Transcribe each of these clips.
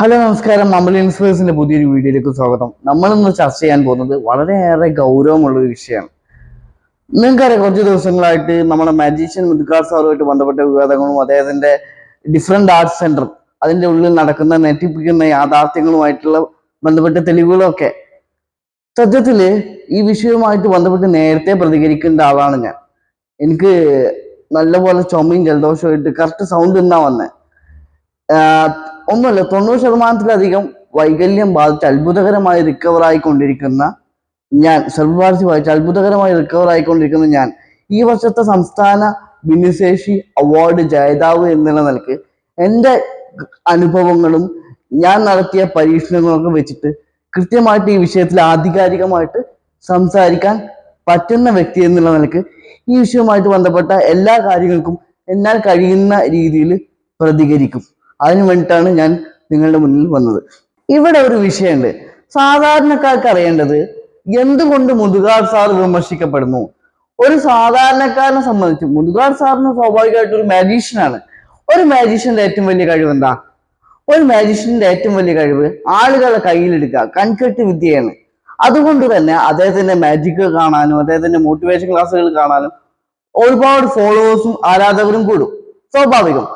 Hello നമസ്കാരം. നമ്മൾ ഇൻസ്പേഴ്സിന്റെ പുതിയൊരു വീഡിയോയിലേക്ക് സ്വാഗതം. നമ്മൾ ഇന്ന് ചർച്ച ചെയ്യാൻ പോകുന്നത് വളരെയേറെ ഗൗരവമുള്ള ഒരു വിഷയമാണ്. നിങ്ങൾക്കറിയാം കുറച്ച് ദിവസങ്ങളായിട്ട് നമ്മുടെ മാജീഷ്യൻ മുദ്ഗാർ സാറുമായിട്ട് ബന്ധപ്പെട്ട വിവാദങ്ങളും അദ്ദേഹത്തിന്റെ ഡിഫറെന്റ് ആർട്സ് സെന്റർ അതിന്റെ ഉള്ളിൽ നടക്കുന്ന നെറ്റിപ്പിക്കുന്ന യാഥാർത്ഥ്യങ്ങളുമായിട്ടുള്ള ബന്ധപ്പെട്ട തെളിവുകളൊക്കെ. സത്യത്തിൽ ഈ വിഷയവുമായിട്ട് ബന്ധപ്പെട്ട് നേരത്തെ പ്രതികരിക്കേണ്ട ആളാണ് ഞാൻ. എനിക്ക് നല്ലപോലെ ചുമയും ജലദോഷമായിട്ട് കറക്റ്റ് സൗണ്ട് എന്നാ വന്നേ. ഒന്നുമല്ല തൊണ്ണൂറ് ശതമാനത്തിലധികം വൈകല്യം ബാധിച്ച് അത്ഭുതകരമായി റിക്കവർ ആയിക്കൊണ്ടിരിക്കുന്ന ഞാൻ സർവഭാരതി വായിച്ച് അത്ഭുതകരമായി റിക്കവർ ആയിക്കൊണ്ടിരിക്കുന്ന ഞാൻ ഈ വർഷത്തെ സംസ്ഥാന ഭിന്നശേഷി അവാർഡ് ജേതാവ് എന്നുള്ള നിലയ്ക്ക് എന്റെ അനുഭവങ്ങളും ഞാൻ നടത്തിയ പരീക്ഷണങ്ങളൊക്കെ വെച്ചിട്ട് കൃത്യമായിട്ട് ഈ വിഷയത്തിൽ ആധികാരികമായിട്ട് സംസാരിക്കാൻ പറ്റുന്ന വ്യക്തി എന്നുള്ള നിലയ്ക്ക് ഈ വിഷയവുമായിട്ട് ബന്ധപ്പെട്ട എല്ലാ കാര്യങ്ങൾക്കും എന്നാൽ കഴിയുന്ന രീതിയിൽ പ്രതികരിക്കും. അതിനു വേണ്ടിയിട്ടാണ് ഞാൻ നിങ്ങളുടെ മുന്നിൽ വന്നത്. ഇവിടെ ഒരു വിഷയമുണ്ട്. സാധാരണക്കാർക്ക് അറിയേണ്ടത് എന്തുകൊണ്ട് മുതുകാർ സാർ വിമർശിക്കപ്പെടുന്നു? ഒരു സാധാരണക്കാരനെ സംബന്ധിച്ച് മുതുകാർ സാറിന് സ്വാഭാവികമായിട്ടും ഒരു മാജീഷ്യനാണ് ഒരു മാജീഷ്യന്റെ ഏറ്റവും വലിയ കഴിവ് എന്താ? ഒരു മാജീഷ്യന്റെ ഏറ്റവും വലിയ കഴിവ് ആളുകളെ കയ്യിലെടുക്കുക കൺകെട്ട് വിദ്യയാണ്. അതുകൊണ്ട് തന്നെ അദ്ദേഹത്തിന്റെ മാജിക് കാണാനും അദ്ദേഹത്തിന്റെ മോട്ടിവേഷൻ ക്ലാസ്സുകൾ കാണാനും ഒരുപാട് ഫോളോവേഴ്സും ആരാധകരും കൂടും. സ്വാഭാവികം.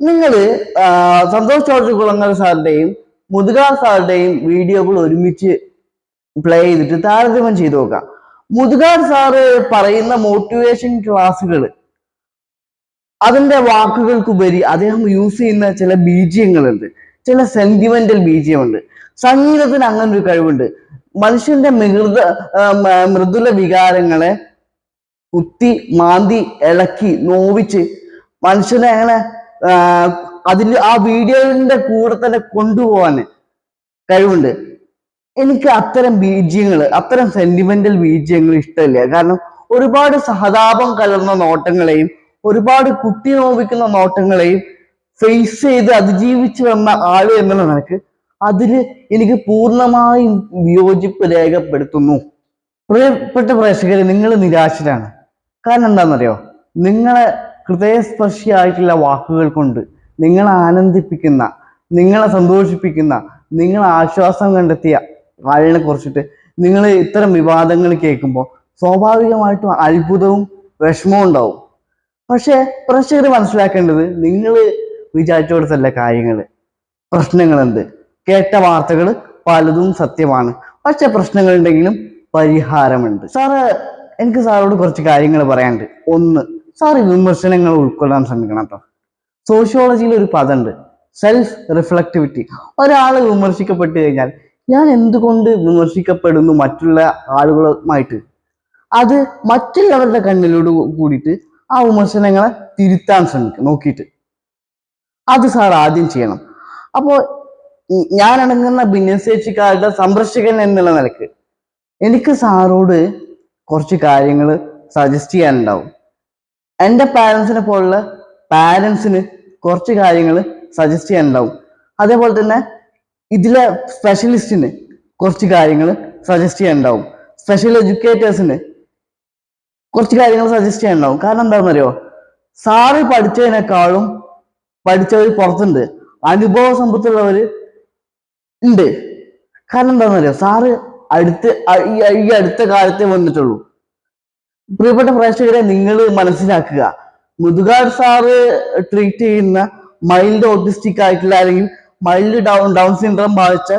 നിങ്ങൾ സന്തോഷ് ചോദ്യ കുളങ്ങൾ സാറിന്റെയും മുതുകാർ സാറിന്റെയും വീഡിയോകൾ ഒരുമിച്ച് പ്ലേ ചെയ്തിട്ട് താരതമ്യം ചെയ്തു നോക്കാം. മുതുകാർ സാറ് പറയുന്ന മോട്ടിവേഷൻ ക്ലാസ്സുകൾ അതിന്റെ വാക്കുകൾക്കുപരി അദ്ദേഹം യൂസ് ചെയ്യുന്ന ചില ബീജിയങ്ങളുണ്ട് ചില സെന്റിമെന്റൽ ബീജിയമുണ്ട് സംഗീതത്തിന് അങ്ങനെ ഒരു കഴിവുണ്ട്. മനുഷ്യന്റെ മൃദ മൃദുല വികാരങ്ങളെ കുത്തി മാന്തി ഇളക്കി നോവിച്ച് മനുഷ്യനെ അങ്ങനെ അതിൽ ആ വീഡിയോന്റെ കൂടെ തന്നെ കൊണ്ടുപോകാൻ കഴിവുണ്ട്. എനിക്ക് അത്തരം ബീജ്യങ്ങൾ അത്തരം സെന്റിമെന്റൽ ബീജ്യങ്ങൾ ഇഷ്ടമില്ല. കാരണം ഒരുപാട് സഹതാപം കലർന്ന നോട്ടങ്ങളെയും ഒരുപാട് കുട്ടി നോവിക്കുന്ന നോട്ടങ്ങളെയും ഫേസ് ചെയ്ത് അതിജീവിച്ചു വന്ന ആൾ എന്നുള്ള നിനക്ക് അതിൽ എനിക്ക് പൂർണമായും വിയോജിപ്പ് രേഖപ്പെടുത്തുന്നു. പ്രിയപ്പെട്ട പ്രേക്ഷകരെ നിങ്ങൾ നിരാശരാണ്. കാരണം എന്താണെന്നറിയോ? നിങ്ങളെ ഹൃദയസ്പർശിയായിട്ടുള്ള വാക്കുകൾ കൊണ്ട് നിങ്ങളെ ആനന്ദിപ്പിക്കുന്ന നിങ്ങളെ സന്തോഷിപ്പിക്കുന്ന നിങ്ങളെ ആശ്വാസം കണ്ടെത്തിയ ആളിനെ കുറിച്ചിട്ട് നിങ്ങൾ ഇത്തരം വിവാദങ്ങൾ കേൾക്കുമ്പോൾ സ്വാഭാവികമായിട്ടും അത്ഭുതവും വിഷമവും ഉണ്ടാവും. പക്ഷേ പ്രേക്ഷകർ മനസ്സിലാക്കേണ്ടത് നിങ്ങൾ വിചാരിച്ചോടത്തല്ല കാര്യങ്ങൾ. പ്രശ്നങ്ങളുണ്ട് കേട്ട വാർത്തകൾ പലതും സത്യമാണ്. പക്ഷെ പ്രശ്നങ്ങളുണ്ടെങ്കിലും പരിഹാരമുണ്ട്. സാറ് എനിക്ക് സാറോട് കുറച്ച് കാര്യങ്ങൾ പറയാനുണ്ട്. ഒന്ന് ഈ വിമർശനങ്ങൾ ഉൾക്കൊള്ളാൻ ശ്രമിക്കണം കേട്ടോ സോഷ്യോളജിയിൽ ഒരു പദമുണ്ട് സെൽഫ് റിഫ്ലക്ടിവിറ്റി ഒരാൾ വിമർശിക്കപ്പെട്ട് കഴിഞ്ഞാൽ ഞാൻ എന്തുകൊണ്ട് വിമർശിക്കപ്പെടുന്നു മറ്റുള്ള ആളുകളുമായിട്ട്? അത് മറ്റുള്ളവരുടെ കണ്ണിലൂടെ കൂടിയിട്ട് ആ വിമർശനങ്ങളെ തിരുത്താൻ ശ്രമിക്കും നോക്കിയിട്ട്. അത് സാർ ആദ്യം ചെയ്യണം. അപ്പോൾ ഞാൻ അടങ്ങുന്ന ഭിന്നശേഷിക്കാരുടെ സംരക്ഷകൻ എന്നുള്ള നിലയ്ക്ക് എനിക്ക് സാറോട് കുറച്ച് കാര്യങ്ങൾ സജസ്റ്റ് ചെയ്യാനുണ്ടാവും. എന്റെ പാരൻസിനെ പോലുള്ള പാരൻസിന് കുറച്ച് കാര്യങ്ങൾ സജസ്റ്റ് ചെയ്യാനുണ്ടാവും. അതേപോലെ തന്നെ ഇതിലെ സ്പെഷ്യലിസ്റ്റിന് കുറച്ച് കാര്യങ്ങൾ സജസ്റ്റ് ചെയ്യാനുണ്ടാവും. സ്പെഷ്യൽ എഡ്യൂക്കേറ്റേഴ്സിന് കുറച്ച് കാര്യങ്ങൾ സജസ്റ്റ് ചെയ്യാനുണ്ടാവും. കാരണം എന്താണെന്നറിയോ? സാറ് പഠിച്ചതിനേക്കാളും പഠിച്ചവർ പുറത്തുണ്ട്. അനുഭവ സമ്പത്തുള്ളവർ ഉണ്ട്. കാരണം എന്താണെന്നറിയോ? സാറ് അടുത്ത് ഈ അടുത്ത കാലത്തെ വന്നിട്ടുള്ളൂ. പ്രിയപ്പെട്ട പ്രേക്ഷകരെ നിങ്ങൾ മനസ്സിലാക്കുക. മുതുകാട് സാറ് ട്രീറ്റ് ചെയ്യുന്ന മൈൽഡ് ഓട്ടിസ്റ്റിക് ആയിട്ടുള്ള അല്ലെങ്കിൽ മൈൽഡ് ഡൗൺ ഡൗൺ സിൻഡ്രം ബാധിച്ച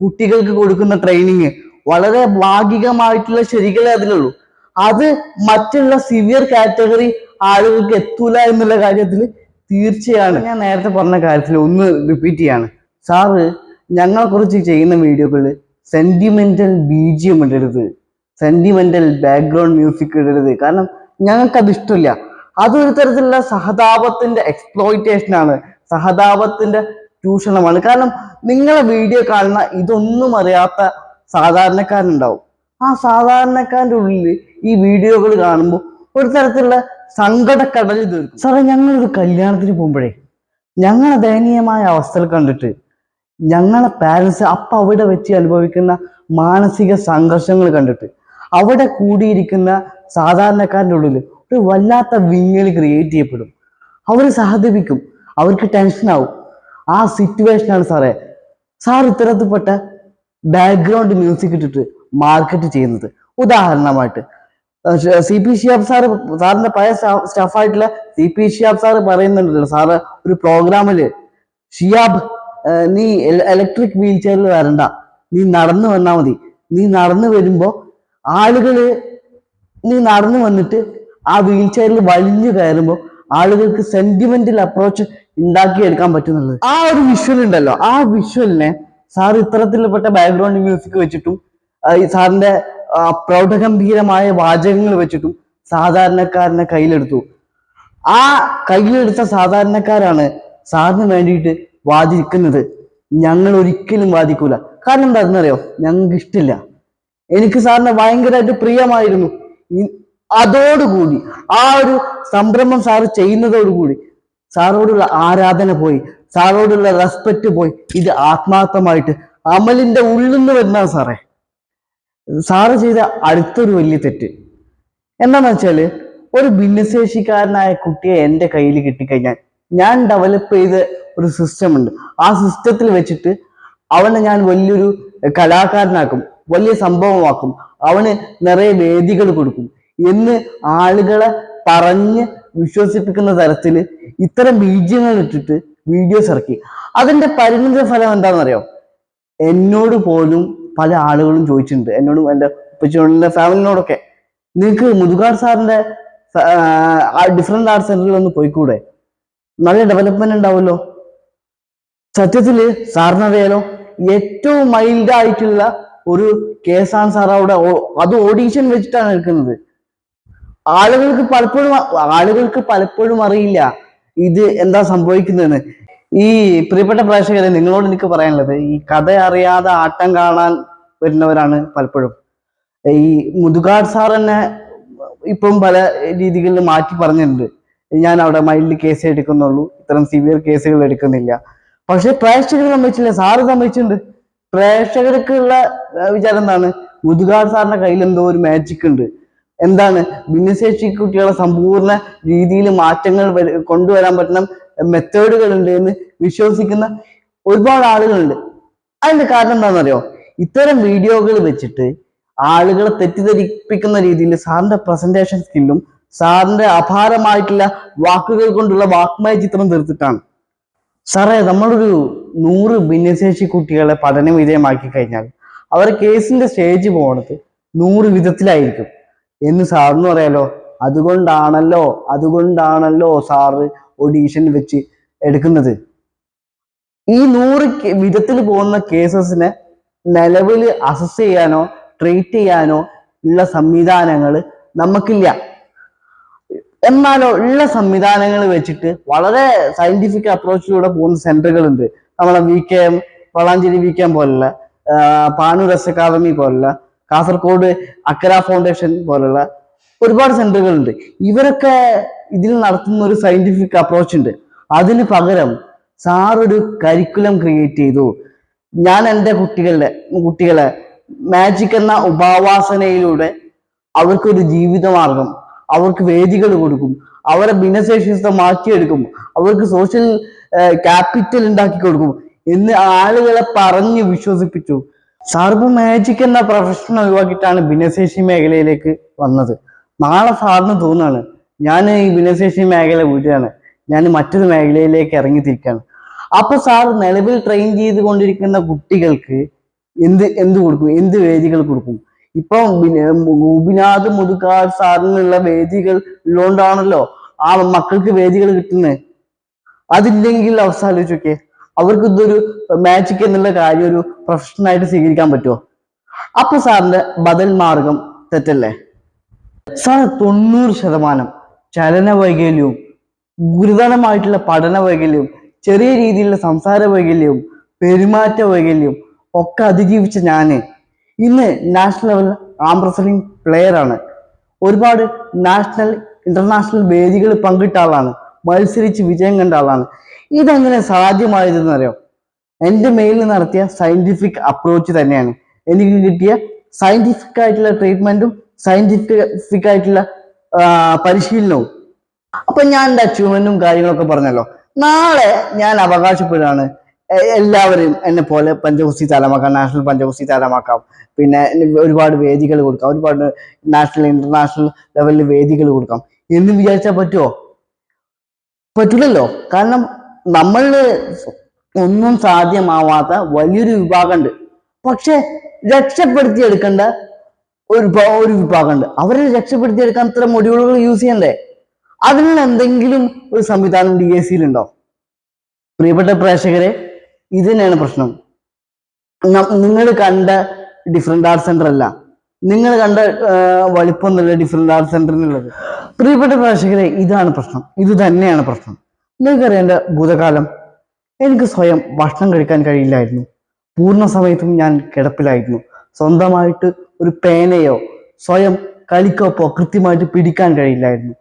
കുട്ടികൾക്ക് കൊടുക്കുന്ന ട്രെയിനിങ് വളരെ ഭാഗികമായിട്ടുള്ള ശരികളെ അതിലുള്ളൂ. അത് മറ്റുള്ള സിവിയർ കാറ്റഗറി ആളുകൾക്ക് എത്തൂല എന്നുള്ള കാര്യത്തിൽ തീർച്ചയാണ്. ഞാൻ നേരത്തെ പറഞ്ഞ കാര്യത്തിൽ ഒന്ന് റിപ്പീറ്റ് ചെയ്യാണ്. സാറ് ഞങ്ങളെ കുറിച്ച് ചെയ്യുന്ന വീഡിയോകളിൽ സെന്റിമെന്റൽ ബീജിയം ഇടരുത് സെന്റിമെന്റൽ ബാക്ക്ഗ്രൗണ്ട് മ്യൂസിക് ഇടരുത്. കാരണം ഞങ്ങൾക്കത് ഇഷ്ടമില്ല. അതൊരു തരത്തിലുള്ള സഹതാപത്തിന്റെ എക്സ്പ്ലോയിറ്റേഷൻ ആണ്. സഹതാപത്തിന്റെ ചൂഷണമാണ്. കാരണം നിങ്ങളെ വീഡിയോ കാണുന്ന ഇതൊന്നും അറിയാത്ത സാധാരണക്കാരുണ്ടാവും. ആ സാധാരണക്കാരന്റെ ഉള്ളിൽ ഈ വീഡിയോകൾ കാണുമ്പോൾ ഒരു തരത്തിലുള്ള സങ്കടക്കടൽ തീർക്കും സാറേ ഞങ്ങളൊരു കല്യാണത്തിന് പോകുമ്പോഴേ ഞങ്ങളെ ദയനീയമായ അവസ്ഥകൾ കണ്ടിട്ട് ഞങ്ങളെ പാരൻസ് അപ്പം അവിടെ വെച്ച് അനുഭവിക്കുന്ന മാനസിക സംഘർഷങ്ങൾ കണ്ടിട്ട് അവിടെ കൂടിയിരിക്കുന്ന സാധാരണക്കാരന്റെ ഉള്ളിൽ ഒരു വല്ലാത്ത വിങ്ങൽ ക്രിയേറ്റ് ചെയ്യപ്പെടും. അവർ സഹതപിക്കും. അവർക്ക് ടെൻഷനാവും ആ സിറ്റുവേഷനാണ് സാറേ സാർ ഇത്തരത്തിൽപ്പെട്ട ബാക്ക്ഗ്രൗണ്ട് മ്യൂസിക് ഇട്ടിട്ട് മാർക്കറ്റ് ചെയ്യുന്നത്. ഉദാഹരണമായിട്ട് സി പി ഷിയാബ് സാറ് സാറിന്റെ പഴയ സ്റ്റാഫായിട്ടുള്ള സി പി ഷിയാബ് സാറ് പറയുന്നുണ്ടല്ലോ സാറ് ഒരു പ്രോഗ്രാമിൽ ഷിയാബ് നീ ഇലക്ട്രിക് വീൽ ചെയറിൽ വരണ്ട. നീ നടന്നു വന്നാൽ മതി. നീ നടന്നു വരുമ്പോ ആളുകൾ നീ നടന്നു വന്നിട്ട് ആ വീൽ ചെയറിൽ വലിഞ്ഞു കയറുമ്പോൾ ആളുകൾക്ക് സെന്റിമെന്റൽ അപ്രോച്ച് ഉണ്ടാക്കിയെടുക്കാൻ പറ്റുന്നുള്ളത്. ആ ഒരു വിഷ്വൽ ഉണ്ടല്ലോ. ആ വിഷ്വലിനെ സാർ ഇത്തരത്തിൽപ്പെട്ട ബാക്ക്ഗ്രൗണ്ട് മ്യൂസിക് വെച്ചിട്ടും സാറിന്റെ പ്രൗഢഗംഭീരമായ വാചകങ്ങൾ വെച്ചിട്ടും സാധാരണക്കാരനെ കയ്യിലെടുത്തു. ആ കയ്യിലെടുത്ത സാധാരണക്കാരാണ് സാറിന് വേണ്ടിയിട്ട് വാദിക്കുന്നത്. ഞങ്ങൾ ഒരിക്കലും വാദിക്കൂല. കാരണം എന്താണെന്നറിയോ? ഞങ്ങൾക്ക് ഇഷ്ടമില്ല. എനിക്ക് സാറിനെ ഭയങ്കരമായിട്ട് പ്രിയമായിരുന്നു. അതോടുകൂടി ആ ഒരു സംരംഭം സാറ് ചെയ്യുന്നതോടുകൂടി സാറോടുള്ള ആരാധന പോയി സാറോടുള്ള റെസ്പെക്റ്റ് പോയി ഇത് ആത്മാർത്ഥമായിട്ട് അമലിന്റെ ഉള്ളിൽ നിന്ന് വരുന്ന സാറേ. സാറ് ചെയ്ത അടുത്തൊരു വലിയ തെറ്റ്. എന്താന്ന് വെച്ചാൽ ഒരു ഭിന്നശേഷിക്കാരനായ കുട്ടിയെ എന്റെ കയ്യിൽ കിട്ടിക്കഴിഞ്ഞാൽ ഞാൻ ഡെവലപ്പ് ചെയ്ത ഒരു സിസ്റ്റം ഉണ്ട്. ആ സിസ്റ്റത്തിൽ വെച്ചിട്ട് അവനെ ഞാൻ വലിയൊരു കലാകാരനാക്കും. വലിയ സംഭവമാക്കും. അവന് നിറയെ വേദികൾ കൊടുക്കും. എന്ന് ആളുകളെ പറഞ്ഞ് വിശ്വസിപ്പിക്കുന്ന തരത്തിൽ ഇത്തരം ബീജങ്ങൾ ഇട്ടിട്ട് വീഡിയോസ് ഇറക്കി. അതിന്റെ പരിണിത ഫലം എന്താണെന്നറിയോ? എന്നോട് പോലും പല ആളുകളും ചോദിച്ചിട്ടുണ്ട്. എന്നോടും എന്റെ ഉപ്പച്ചോടിന്റെ ഫാമിലിനോടൊക്കെ. നിങ്ങൾക്ക് മുതുകാട് സാറിന്റെ ഡിഫറെന്റ് ആർട്ട് സെന്ററിൽ ഒന്ന് പോയിക്കൂടെ? നല്ല ഡെവലപ്മെന്റ് ഉണ്ടാവുമല്ലോ. സത്യത്തിൽ സാറിനറിയാലോ? ഏറ്റവും മൈൽഡ് ആയിട്ടുള്ള ഒരു കേസാണ് സാർ അവിടെ അത് ഓഡീഷൻ വെച്ചിട്ടാണ് എടുക്കുന്നത്. ആളുകൾക്ക് പലപ്പോഴും ആളുകൾക്ക് പലപ്പോഴും അറിയില്ല ഇത് എന്താ സംഭവിക്കുന്നതെന്ന്. ഈ പ്രിയപ്പെട്ട പ്രേക്ഷകരെ നിങ്ങളോട് എനിക്ക് പറയാനുള്ളത് ഈ കഥ അറിയാതെ ആട്ടം കാണാൻ വരുന്നവരാണ് പലപ്പോഴും. ഈ മുതുകാട് സാർ തന്നെ ഇപ്പം പല രീതികളിൽ മാറ്റി പറഞ്ഞിട്ടുണ്ട്. ഞാൻ അവിടെ മൈൽഡ് കേസ് എടുക്കുന്നുള്ളൂ ഇത്തരം സിവിയർ കേസുകൾ എടുക്കുന്നില്ല. പക്ഷെ പ്രേക്ഷകർ സംബന്ധിച്ചില്ല സാറ് സമ്മതിച്ചിട്ടുണ്ട് പ്രേക്ഷകർക്കുള്ള വിചാരം എന്താണ്? മുതുകാർ സാറിന്റെ കയ്യിൽ എന്തോ ഒരു മാജിക് ഉണ്ട്. എന്താണ്? ഭിന്നശേഷി കുട്ടികളെ സമ്പൂർണ രീതിയിൽ മാറ്റങ്ങൾ കൊണ്ടുവരാൻ പറ്റണം മെത്തേഡുകൾ ഉണ്ട് എന്ന് വിശ്വസിക്കുന്ന ഒരുപാട് ആളുകളുണ്ട്. അതിന്റെ കാരണം എന്താണെന്നറിയോ? ഇത്തരം വീഡിയോകൾ വെച്ചിട്ട് ആളുകളെ തെറ്റിദ്ധരിപ്പിക്കുന്ന രീതിയിൽ സാറിന്റെ പ്രസന്റേഷൻ സ്കില്ലും സാറിന്റെ അപാരമായിട്ടുള്ള വാക്കുകൾ കൊണ്ടുള്ള വാക്മയ ചിത്രം തീർത്തിട്ടാണ്. സാറേ നമ്മളൊരു നൂറ് ഭിന്നശേഷി കുട്ടികളെ പഠന വിധേയമാക്കി കഴിഞ്ഞാൽ അവർ കേസിന്റെ സ്റ്റേജ് പോണത് നൂറ് വിധത്തിലായിരിക്കും. എന്ന് സാറിന് പറയാലോ അതുകൊണ്ടാണല്ലോ അതുകൊണ്ടാണല്ലോ സാറ് ഒഡീഷൻ വെച്ച് എടുക്കുന്നത്. ഈ നൂറ് വിധത്തിൽ പോകുന്ന കേസസിനെ നിലവിൽ അസസ് ചെയ്യാനോ ട്രീറ്റ് ചെയ്യാനോ ഉള്ള സംവിധാനങ്ങൾ നമുക്കില്ല. എന്നാലോ ഉള്ള സംവിധാനങ്ങൾ വെച്ചിട്ട് വളരെ സയന്റിഫിക് അപ്രോച്ചിലൂടെ പോകുന്ന സെന്ററുകളുണ്ട് നമ്മളെ V K M Valanchery V K M പോലുള്ള പാനൂർ എസ് അക്കാദമി പോലുള്ള കാസർഗോഡ് അക്കര ഫൗണ്ടേഷൻ പോലുള്ള ഒരുപാട് സെന്ററുകളുണ്ട് ഇവരൊക്കെ ഇതിൽ നടത്തുന്ന ഒരു സയന്റിഫിക് അപ്രോച്ച് ഉണ്ട്. അതിന് പകരം സാറൊരു കരിക്കുലം ക്രിയേറ്റ് ചെയ്തു. ഞാൻ എന്റെ കുട്ടികളുടെ കുട്ടികളെ മാജിക് എന്ന ഉപാവാസനയിലൂടെ അവർക്കൊരു ജീവിതമാർഗം അവർക്ക് വേദികൾ കൊടുക്കും. അവരെ ഭിന്നശേഷിത്വം മാറ്റിയെടുക്കും. അവർക്ക് സോഷ്യൽ ക്യാപിറ്റൽ ഉണ്ടാക്കി കൊടുക്കും. എന്ന് ആളുകളെ പറഞ്ഞ് വിശ്വസിപ്പിച്ചു. സാർബ് മാജിക് എന്ന പ്രൊഫഷൻ ഒഴിവാക്കിയിട്ടാണ് ഭിന്നശേഷി മേഖലയിലേക്ക് വന്നത്. നാളെ സാറിന് തോന്നുകയാണ് ഞാൻ ഈ ഭിന്നശേഷി മേഖല വീട്ടിലാണ് ഞാൻ മറ്റൊരു മേഖലയിലേക്ക് ഇറങ്ങി തിരിക്കുകയാണ്. അപ്പൊ സാർ നിലവിൽ ട്രെയിൻ ചെയ്തുകൊണ്ടിരിക്കുന്ന കുട്ടികൾക്ക് എന്ത് എന്ത് കൊടുക്കും? എന്ത് വേദികൾ കൊടുക്കും? ഇപ്പൊ ഗോപിനാഥ് മുതുകാട് സാറിനുള്ള വേദികൾ ഉള്ളതുകൊണ്ടാണല്ലോ ആ മക്കൾക്ക് വേദികൾ കിട്ടുന്നത് അതില്ലെങ്കിൽ അവസ്ഥ നോക്കിയേ. അവർക്ക് ഇതൊരു മാജിക് എന്നുള്ള കാര്യം ഒരു പ്രൊഫഷനായിട്ട് സ്വീകരിക്കാൻ പറ്റുമോ അപ്പൊ സാറിന്റെ ബദൽ മാർഗം തെറ്റല്ലേ? സാർ തൊണ്ണൂറ് ശതമാനം ചലന വൈകല്യവും ഗുരുതരമായിട്ടുള്ള പഠന വൈകല്യവും ചെറിയ രീതിയിലുള്ള സംസാര വൈകല്യവും പെരുമാറ്റ വൈകല്യവും ഒക്കെ അതിജീവിച്ച ഞാൻ ഇന്ന് national level arm wrestling player ആണ്. ഒരുപാട് നാഷണൽ ഇന്റർനാഷണൽ വേദികൾ പങ്കിട്ട ആളാണ്. മത്സരിച്ച് വിജയം കണ്ട ആളാണ്. ഇതെങ്ങനെ സാധ്യമായതെന്ന് അറിയാം? എന്റെ മെയിലിൽ നടത്തിയ സയന്റിഫിക് അപ്രോച്ച് തന്നെയാണ്. എനിക്ക് കിട്ടിയ സയന്റിഫിക് ആയിട്ടുള്ള ട്രീറ്റ്മെന്റും സയന്റിഫിക് ആയിട്ടുള്ള പരിശീലനവും. അപ്പൊ ഞാൻ എന്റെ അച്ചീവ്മെന്റും കാര്യങ്ങളൊക്കെ പറഞ്ഞല്ലോ. നാളെ ഞാൻ അവകാശപ്പെടുകയാണ് എ- എല്ലാവരെയും എന്നെ പോലെ പഞ്ചകുസ്തി താരമാക്കാം നാഷണൽ പഞ്ചകുസ്തി താരമാക്കാം. പിന്നെ ഒരുപാട് വേദികൾ കൊടുക്കാം. ഒരുപാട് നാഷണൽ ഇന്റർനാഷണൽ ലെവലിൽ വേദികൾ കൊടുക്കാം. എന്ന് വിചാരിച്ചാൽ പറ്റുമോ പറ്റില്ലല്ലോ കാരണം നമ്മളിൽ ഒന്നും സാധ്യമാവാത്ത വലിയൊരു വിഭാഗമുണ്ട് പക്ഷെ രക്ഷപ്പെടുത്തിയെടുക്കേണ്ട ഒരു ഒരു വിഭാഗമുണ്ട് അവരെ രക്ഷപ്പെടുത്തിയെടുക്കാൻ ഇത്ര മൊഡ്യൂളുകൾ യൂസ് ചെയ്യണ്ടേ? അതിനുള്ള എന്തെങ്കിലും ഒരു സംവിധാനം ഡി എസ് സിയിലുണ്ടോ പ്രിയപ്പെട്ട പ്രേക്ഷകരെ ഇത് തന്നെയാണ് പ്രശ്നം നിങ്ങൾ കണ്ട ഡിഫറെന്റ് ആർട്ട് സെന്റർ അല്ല. നിങ്ങൾ കണ്ട വലിപ്പം വലിപ്പമൊന്നുമില്ല ഡിഫറെന്റ് ആർട്ട് സെന്ററിനുള്ളത് പ്രിയപ്പെട്ട പ്രേക്ഷകരെ ഇതാണ് പ്രശ്നം. ഇത് തന്നെയാണ് പ്രശ്നം. നിങ്ങൾക്കറിയാം ഭൂതകാലം. എനിക്ക് സ്വയം ഭക്ഷണം കഴിക്കാൻ കഴിയില്ലായിരുന്നു. പൂർണ സമയത്തും ഞാൻ കിടപ്പിലായിരുന്നു. സ്വന്തമായിട്ട് ഒരു പേനയോ സ്വയം കളിക്കോപ്പോ കൃത്യമായിട്ട് പിടിക്കാൻ കഴിയില്ലായിരുന്നു.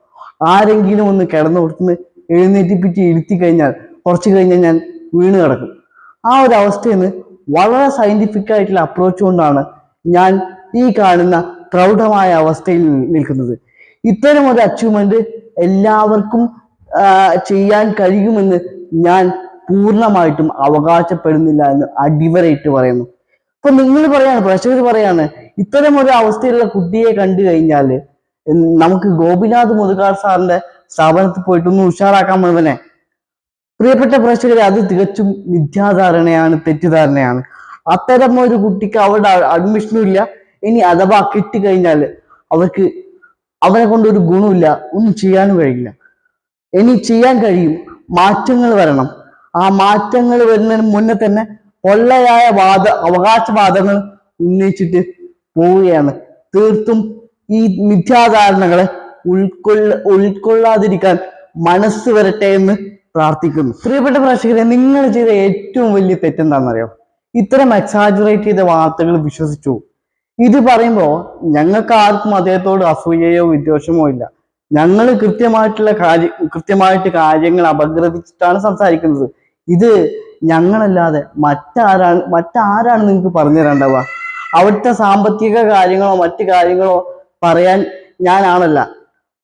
ആരെങ്കിലും ഒന്ന് കിടന്നു കൊടുത്തുനിന്ന് എഴുന്നേറ്റിപ്പിച്ച് ഇരുത്തി കഴിഞ്ഞാൽ കുറച്ച് കഴിഞ്ഞാൽ ഞാൻ വീണ് കിടക്കും. ആ ഒരു അവസ്ഥയിൽ നിന്ന് വളരെ സയന്റിഫിക് ആയിട്ടുള്ള അപ്രോച്ച് കൊണ്ടാണ് ഞാൻ ഈ കാണുന്ന പ്രൗഢമായ അവസ്ഥയിൽ നിൽക്കുന്നത്. ഇത്തരം ഒരു അച്ചീവ്മെന്റ് എല്ലാവർക്കും ചെയ്യാൻ കഴിയുമെന്ന് ഞാൻ പൂർണമായിട്ടും അവകാശപ്പെടുന്നില്ല എന്ന് അടിവരയിട്ട് പറയുന്നു. ഇപ്പൊ നിങ്ങൾ പറയാണ് പ്രേക്ഷകർ പറയാണ് ഇത്തരം ഒരു അവസ്ഥയിലുള്ള കുട്ടിയെ കണ്ടു കഴിഞ്ഞാൽ നമുക്ക് ഗോപിനാഥ് മുതുകാർ സാറിന്റെ സ്ഥാപനത്തിൽ പോയിട്ടൊന്ന് ഉഷാറാക്കാൻ മുഴുവനെ പ്രിയപ്പെട്ട പ്രേക്ഷകരെ അത് തികച്ചും മിഥ്യാധാരണയാണ് തെറ്റിദ്ധാരണയാണ്. അത്തരം ഒരു കുട്ടിക്ക് അവരുടെ അഡ്മിഷനും ഇല്ല. ഇനി അഥവാ കിട്ടിക്കഴിഞ്ഞാൽ അവർക്ക് അവരെ കൊണ്ട് ഒരു ഗുണമില്ല ഒന്നും ചെയ്യാനും കഴിയില്ല. ഇനി ചെയ്യാൻ കഴിയും. മാറ്റങ്ങൾ വരണം. ആ മാറ്റങ്ങൾ വരുന്നതിന് മുന്നേ തന്നെ പൊള്ളയായ വാദ അവകാശവാദങ്ങൾ ഉന്നയിച്ചിട്ട് പോവുകയാണ്. തീർത്തും ഈ മിഥ്യാധാരണകളെ ഉൾക്കൊള്ള ഉൾക്കൊള്ളാതിരിക്കാൻ മനസ്സ് വരട്ടെ എന്ന് പ്രാർത്ഥിക്കുന്നു. പ്രിയപ്പെട്ട പ്രേക്ഷകരെ നിങ്ങൾ ചെയ്ത ഏറ്റവും വലിയ തെറ്റെന്താണെന്നറിയോ? ഇത്തരം എക്സാജുറേറ്റ് ചെയ്ത വാർത്തകൾ വിശ്വസിച്ചു. ഇത് പറയുമ്പോൾ ഞങ്ങൾക്ക് ആർക്കും അദ്ദേഹത്തോട് അസൂയയോ വിദ്വേഷമോ ഇല്ല. ഞങ്ങൾ കൃത്യമായിട്ടുള്ള കാര്യം കൃത്യമായിട്ട് കാര്യങ്ങൾ അപഗ്രഥിച്ചിട്ടാണ് സംസാരിക്കുന്നത്. ഇത് ഞങ്ങളല്ലാതെ മറ്റാരാണ് മറ്റാരാണ് നിങ്ങൾക്ക് പറഞ്ഞു തരേണ്ടവ അവിടുത്തെ സാമ്പത്തിക കാര്യങ്ങളോ മറ്റു കാര്യങ്ങളോ പറയാൻ ഞാനാണല്ല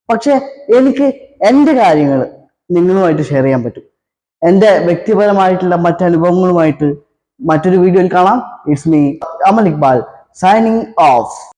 പക്ഷെ എനിക്ക് എന്റെ കാര്യങ്ങൾ നിങ്ങളുമായിട്ട് ഷെയർ ചെയ്യാൻ പറ്റും. എന്റെ വ്യക്തിപരമായിട്ടുള്ള മറ്റനുഭവങ്ങളുമായിട്ട് മറ്റൊരു വീഡിയോയിൽ കാണാം. It's me Amal Iqbal signing off